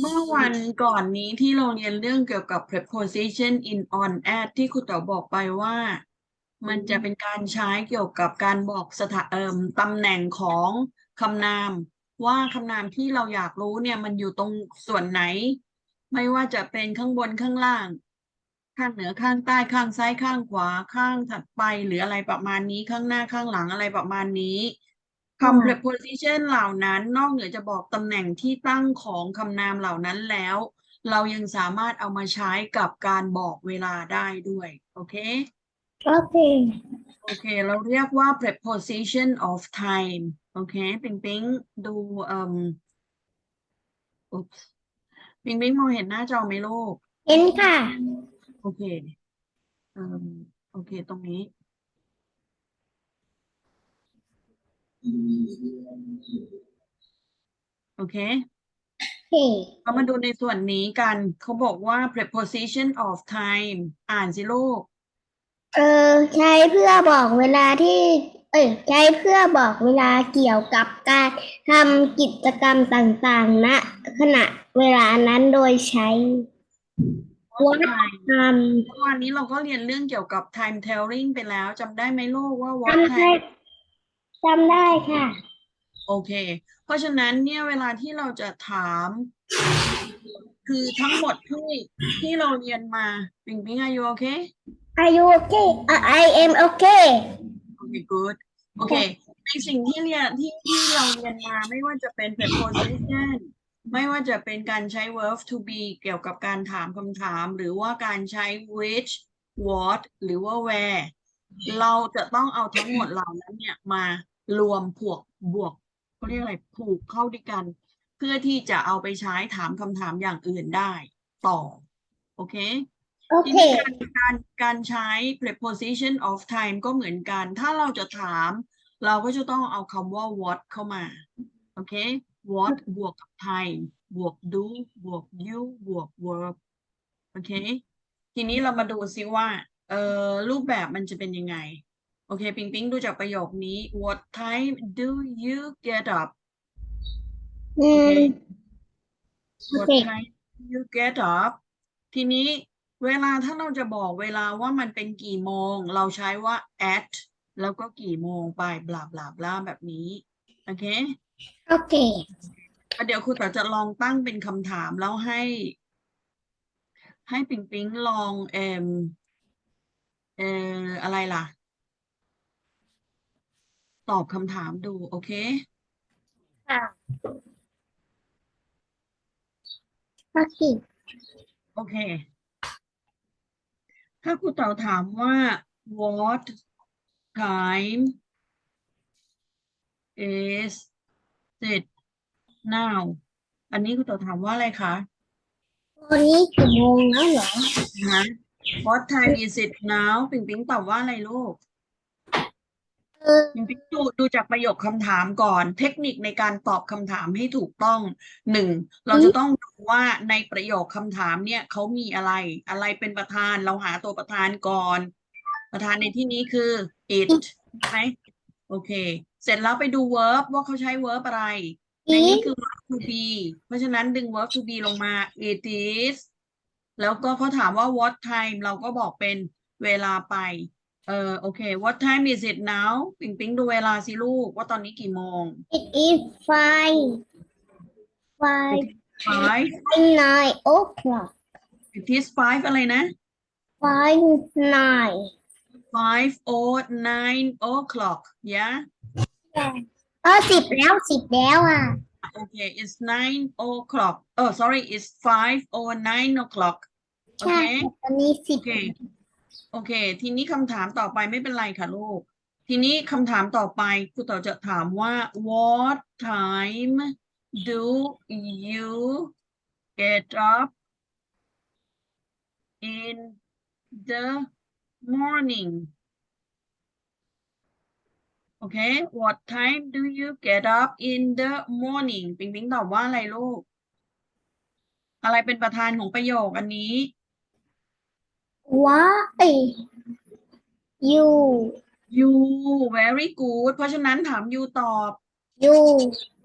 เมื่อวันก่อนนี้ที่เราเรียนเรื่องเกี่ยวกับ preposition in on at ที่ครูเต๋อบอกไปว่า มันจะเป็นการใช้เกี่ยวกับการบอกสถาเอ่มตำแหน่งของคำนาม ว่าคำนามที่เราอยากรู้เนี่ยมันอยู่ตรงส่วนไหน ไม่ว่าจะเป็นข้างบนข้างล่าง ข้างเหนือข้างใต้ข้างซ้ายข้างขวาข้างถัดไป หรืออะไรประมาณนี้ข้างหน้าข้างหลังอะไรประมาณนี้ ค่ะคำ preposition เหล่านั้นนอกเหนือจะบอกตำแหน่งที่ตั้งของคำนามเหล่านั้นแล้ว เรายังสามารถเอามาใช้กับการบอกเวลาได้ด้วย โอเค โอเค โอเค เราเรียกว่า preposition of time โอเค ปิงปิงดูเอ่มอุ๊บปิงปิงมองเห็นหน้าจอไหมลูก เห็นค่ะ โอเคเอ่มโอเค ตรงนี้ โอเคโอเค เรามาดูในส่วนนี้กัน เขาบอกว่า preposition of time อ่านสิลูก เออใช้เพื่อบอกเวลาที่ เอ้ยใช้เพื่อบอกเวลาเกี่ยวกับการทำกิจกรรมต่างๆณขณะเวลานั้นโดยใช้ what What time ทเมื่อวานนี้เราก็เรียนเรื่องเกี่ยวกับ time telling ไปแล้วจำได้ไหมลูกว่าำ what จำได้ time จำได้ค่ะ โอเค เพราะฉะนั้นเนี่ยเวลาที่เราจะถาม คือทั้งหมดที่ที่เราเรียนมาปิงปิงอายุโอเค Are you okay Uh, I am okay โอเค good โอเค ในสิ่งที่เรียนที่ที่เราเรียนมาไม่ว่าจะเป็น preposition ไม่ว่าจะเป็นการใช้ verb to be เกี่ยวกับการถามคำถาม หรือว่าการใช้ which what หรือว่า where เราจะต้องเอาทั้งหมดเหล่านั้นเนี่ยมา รวมผวกบวกเขาเรียกอะไรผูกเข้าด้วยกัน เพื่อที่จะเอาไปใช้ถามคำถามอย่างอื่นได้ต่อ โอเคโอทีเคนี้การการการใช้ preposition of time ก็เหมือนกัน ถ้าเราจะถาม เราก็จะต้องเอาคำว่า what เข้ามา โอเค what บวกกับ time บวก do บวก you บวก verb โอเค ทีนี้เรามาดูซิว่า เอ่อ รูปแบบมันจะเป็นยังไง โอเค ปิงปิงดูจากประโยคนี้ what time do you get up อืโอเคมโอ what เค time do you get up ทีนี้เวลาถ้าเราจะบอกเวลาว่ามันเป็นกี่โมง เราใช้ว่า at แล้วก็กี่โมงไปบลาบลาบลาแบบนี้ โอเค โอเคอะเดี๋ยวครูต่อจะลองตั้งเป็นคำถามแล้วให้ ให้ปิงปิงลองเอมเอออะไรล่ะ ตอบคำถามดู โอเค ค่ะโอเคโอเค ถ้าครูเต่าถามว่า what time is it now อันนี้ครูเต่าถามว่าอะไรคะตอนนี้กี่โมงแล้วเหรอฮะ what time is it now ปิงปิงตอบว่าอะไรลูกเออปิงปิง ดูดูจากประโยคคำถามก่อน เทคนิคในการตอบคำถามให้ถูกต้องหนึ่งเราจะต้องดูว่าในประโยคคำถามเนี่ยเขามีอะไร อะไรเป็นประธานเราหาตัวประธานก่อน ประธานในที่นี้คือ it ใช่ไหมโอเค เสร็จแล้วไปดู verb ว่าเขาใช้ verb อะไร ในนี้คือ verb to be เพราะฉะนั้นดึง verb to be ลงมา it is แล้วก็เขาถามว่า what time เราก็บอกเป็นเวลาไป เออโอเค what time is it now ปิงปิงดูเวลาสิลูก ว่าตอนนี้กี่โมง it is five five five nine o'clock it is five อะไรนะ five nine five or nine o'clock yeah เออสิบแล้วสิบแล้วอ่ะ okay it's nine o'clock oh sorry it's five or nine o'clock โอ ใช่ เค ตอนนี้สิ โอบ เค โอเค ทีนี้คำถามต่อไปไม่เป็นไรค่ะลูก ทีนี้คำถามต่อไปครูต่อจะถามว่า what time do you get up in the morning โอเค what time do you get up in the morning ปิงปิงตอบว่าอะไรลูก อะไรเป็นประธานของประโยคอันนี้ ว่าเอ้ย you you very good เพราะฉะนั้นถาม you ตอบ you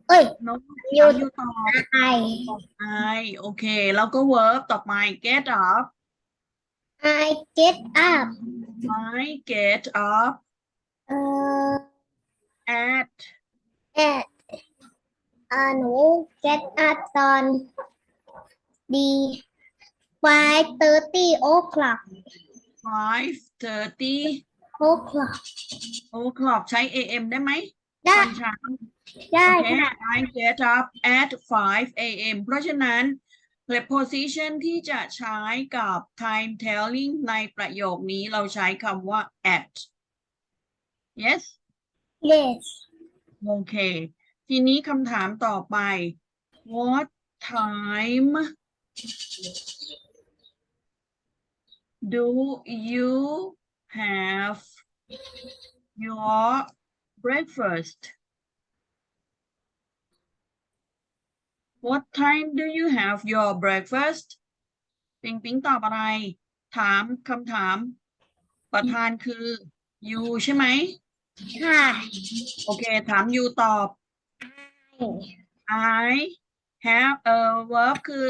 เอ้ยน้องยูถามยูตอบไอไอโอเค แล้วก็ verb ต่อไป get up I get up I get up เอ่อ at at อ่าหนู get up ตอนดี five thirty o'clock 5:30 o'clock o'clock ใช้ am ได้ไหมได้ ตอนเช้า ได้โอเค ค่ะ I get up at 5 a.m. เพราะฉะนั้น preposition ที่จะใช้กับ time telling ในประโยคนี้เราใช้คำว่า at yes yes โอเค ทีนี้คำถามต่อไป what time do you have your breakfast what time do you have your breakfast ปิงปิงตอบอะไร ถามคำถาม ประธานคือ you ใช่ไหม ค่ะ โอเค ถาม you ตอบ I have a verb คือ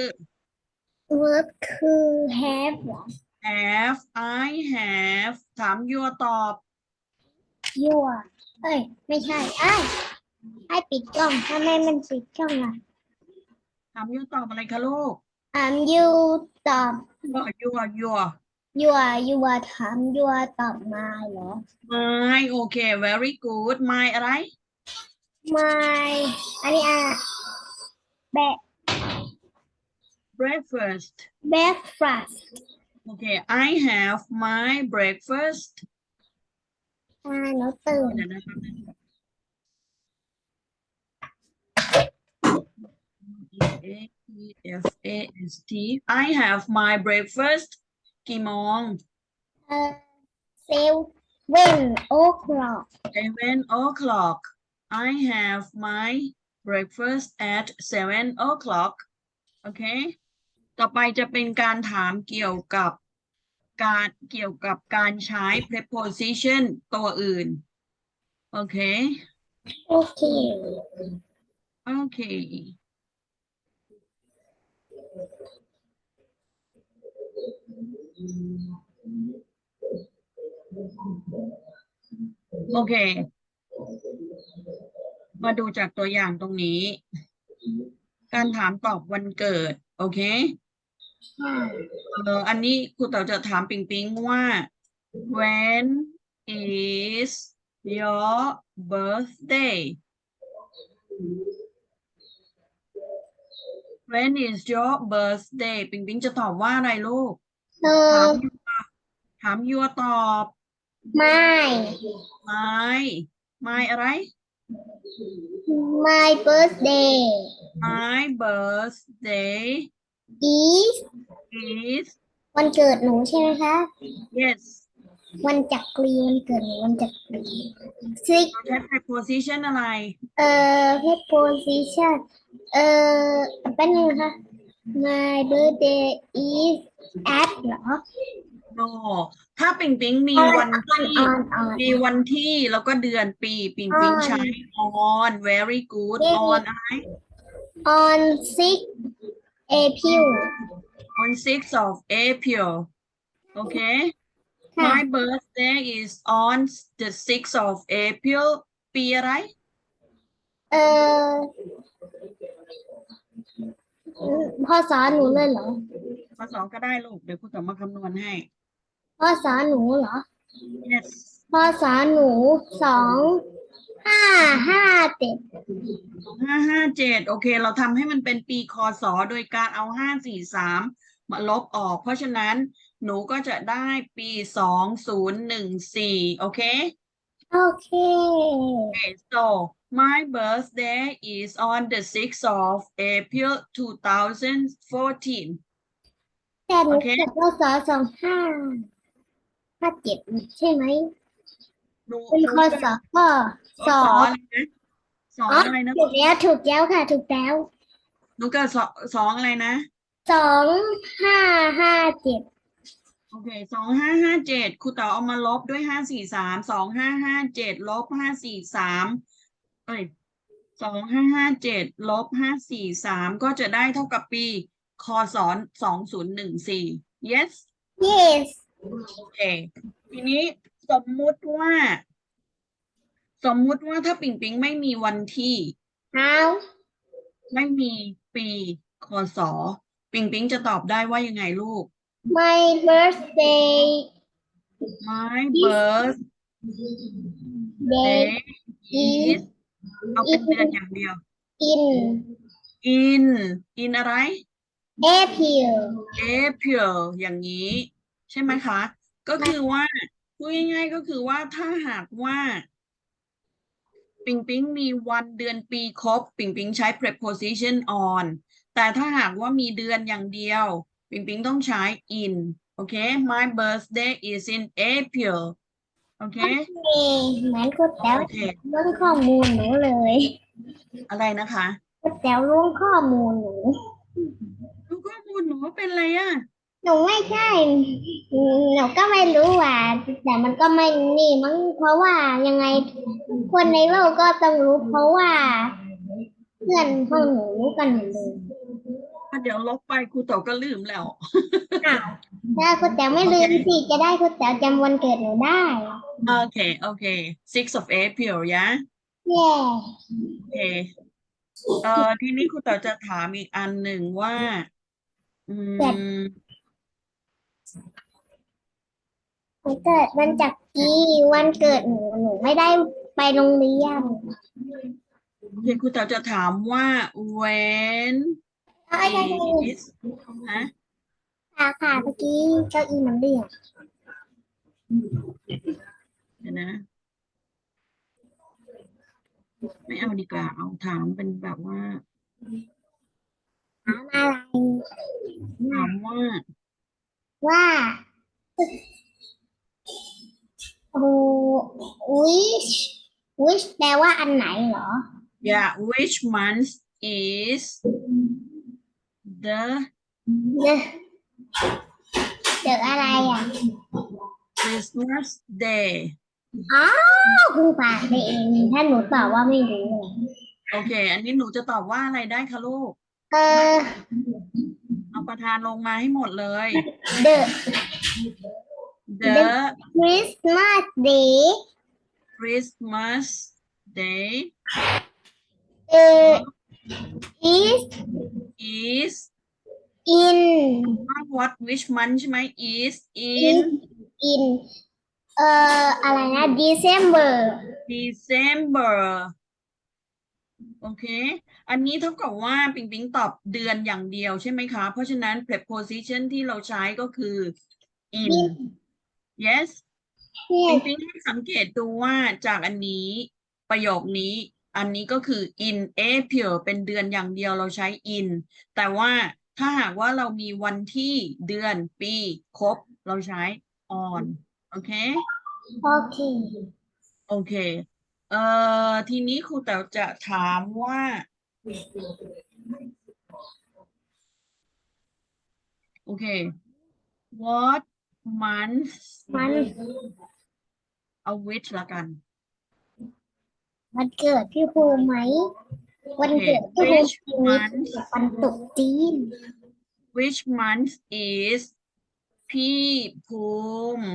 verb คือ have เหรอ have I have ถาม your ตอบ your เอ้ย ไม่ใช่ไอ้ยให้ปิดกล้องทำไมมันปิดกล้องล่ะถาม your ตอบอะไรคะลูกอ่า you ตอบ your your your your your ถาม your ตอบ my เหรอ my โอเค very good my อะไร my อันนี้อะ back breakfast breakfast โอเค I have my breakfast อ่าหนูตื่น เดี๋ยวนะครับ A E F A S T I have my breakfast กี่โมง เอ่อ seven o'clock seven o'clock. I have my breakfast at seven o'clock. โอเค ต่อไปจะเป็นการถามเกี่ยวกับการเกี่ยวกับการใช้ preposition ตัวอื่น โอเค โอเค โอเค โอเค มาดูจากตัวอย่างตรงนี้ การถามตอบวันเกิด โอเค เอออันนี้ครูเต๋าจะถามปิงปิงว่า when is your birthday when is your birthday ปิงปิงจะตอบว่าอะไรลูกเธถาอมยูถามยูตอบไม่ ไม่ไม่อะไร my birthday my birthday is is วันเกิดหนูใช่ไหมคะ yes วันจักรีวันเกิดหนูวันจักรี six เราใช้ preposition อะไร เอ่อ preposition เอ่อเป็นไงคะ my birthday is at เหรอ no ถ้าปิงปิงมีวันที่ on on มีวันที่แล้วก็เดือนปีปิงปิง on ใช้ on very good Yes, on อะไร on six April on 6th of April okay ค่ะ my birthday is on the 6th of April ปีอะไร เอ่อพอสอหนูเลยเหรอพศก็ได้ลูก เดี๋ยวครูจะมาคำนวณให้พอสอหนูเหรอ yes พอสอหนูสอง ห้าห้าเจ็ดห้าห้าเจ็ดโอเค เราทำให้มันเป็นปีคศโดยการเอาห้าสี่สามมาลบออก เพราะฉะนั้นหนูก็จะได้ปีสองศูนย์หนึ่งสี่โอเค โอเค Okay, so my birthday is on the 6th of April 2014. แต่หนูโอเค เกิดพศสองห้าห้าเจ็ดใช่ไหม หนูเป็นหนูพเกิดศก็สสอองอะไรนะสองอะไรนะ ถูกแล้วถูกแล้วค่ะ ถูกแล้วหนูเกิดสองสองอะไรนะ สองห้าห้าเจ็ดโอเคสองห้าห้าเจ็ดครูเต๋อเอามาลบด้วยห้าสี่สามสองห้าห้าเจ็ดลบห้าสี่สามเอ้ยสองห้าห้าเจ็ดลบห้าสี่สามก็จะได้เท่ากับปี คศสองศูนย์หนึ่งสี่ yes yes โอเคทีนี้ สมมุติว่า สมมุติว่าถ้าปิงปิงไม่มีวันที่ how ไม่มีปีคศปิงปิงจะตอบได้ว่ายังไงลูก my birthday My birth day day is เอาเป็นเดือนอย่างเดียว in in in อะไร April April อย่างนี้ ใช่ไหมคะ ก็คือว่า พูดง่ายๆก็คือว่าถ้าหากว่า ปิงปิงมีวันเดือนปีครบ ปิงปิงใช้ preposition on แต่ถ้าหากว่ามีเดือนอย่างเดียว ปิงปิงต้องใช้ in โอเค My birthday is in April โอเคเหมือนคุณแต๋วโอเคล้วงข้อมูลหนูเลยอะไรนะคะคุณแต๋วล้วงข้อมูลหนู ดูข้อมูลหนูว่าเป็นอะไรอะ หนูไม่ใช่ หนูก็ไม่รู้ว่า แต่มันก็ไม่นี่มั้งเพราะว่ายังไงคนในโลกก็ต้องรู้ เพราะว่า เพื่อนห้องหนูรู้กันหมดเลยเดี๋ยวลบไปครูโตก็ลืมแล้ว อ้าวถ้าคุณแต๋วไม่ลืมสิจะได้คุณแต๋วจำวันเกิดหนูได้โอเคโอเค six of April ยะเย้โอเคเอ่อทีนี้ครูเต๋อจะถามอีกอันหนึ่งว่า อืม วันเกิดวันจักรีวันเกิดหนูหนูไม่ได้ไปโรงเรียนโอเคครูเต๋อจะถามว่า when เอ้ยใช่ใช่ is ฮะค่ะค่ะเมื่อกี้เก้าอี้มันเรียกเดี๋ยวนะ ไม่เอาดีกว่า เอาถามเป็นแบบว่า ถามอะไรถามว่าว่าโอ้ which which แปลว่าอันไหนเหรอ yeah which month is the เดอะเดอะอะไรอะ Christmas day อ๋อคุณป่าไปเองถ้าหนูตอบว่าไม่รู้เลยโอเค อันนี้หนูจะตอบว่าอะไรได้คะลูก เออ เอาประธานลงมาให้หมดเลย the the Christmas day Christmas day เออ is is in not what which month ใช่ไหม is in in in เอ่ออะไรนะ December December โอเค อันนี้เท่ากับว่าปิงปิงตอบเดือนอย่างเดียวใช่ไหมคะ เพราะฉะนั้น preposition ที่เราใช้ก็คือ in yes เนี่ปิยงปิงให้สังเกตดูว่าจากอันนี้ประโยคนี้ อันนี้ก็คือ in April เป็นเดือนอย่างเดียวเราใช้ in แต่ว่าถ้าหากว่าเรามีวันที่เดือนปี ครบ เราใช้ on โอเค โอเค โอเค เอ่อ ทีนี้ครูแต๋วจะถามว่า โอเค what month มัน เอา which ละกัน วันเกิดพี่ภูมิไหม วันเกิดพี่ภูมิ Which ปีนี้ month วันตรุษจีน which month is พี่ภูมิ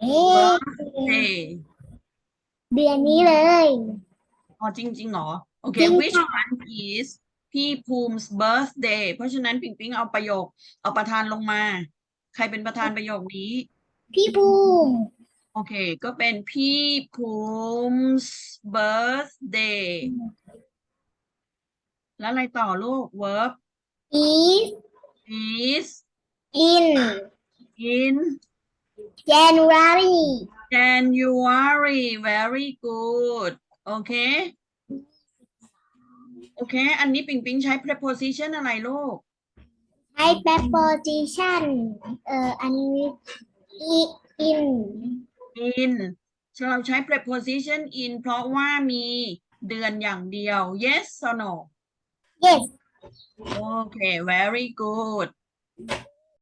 เอ๊ะ birthday เดือนนี้เลย อ๋อจริงๆเหรอ โอเค จริง which ค่ะ month is พี่ภูมิ birthday เพราะฉะนั้นปิงปิงเอาประโยค เอาประธานลงมา ใครเป็นประธานประโยคนี้ พี่ภูมิโอเค ก็เป็นพี่ภูมิ birthday แล้วอะไรต่อลูก verb is is in in January January very good โอเค โอเค อันนี้ปิงปิงใช้ preposition อะไรลูก ใช้ preposition เอ่ออันนี้ i- in in เราใช้ preposition in เพราะว่ามีเดือนอย่างเดียว yes or no yes โอเค very good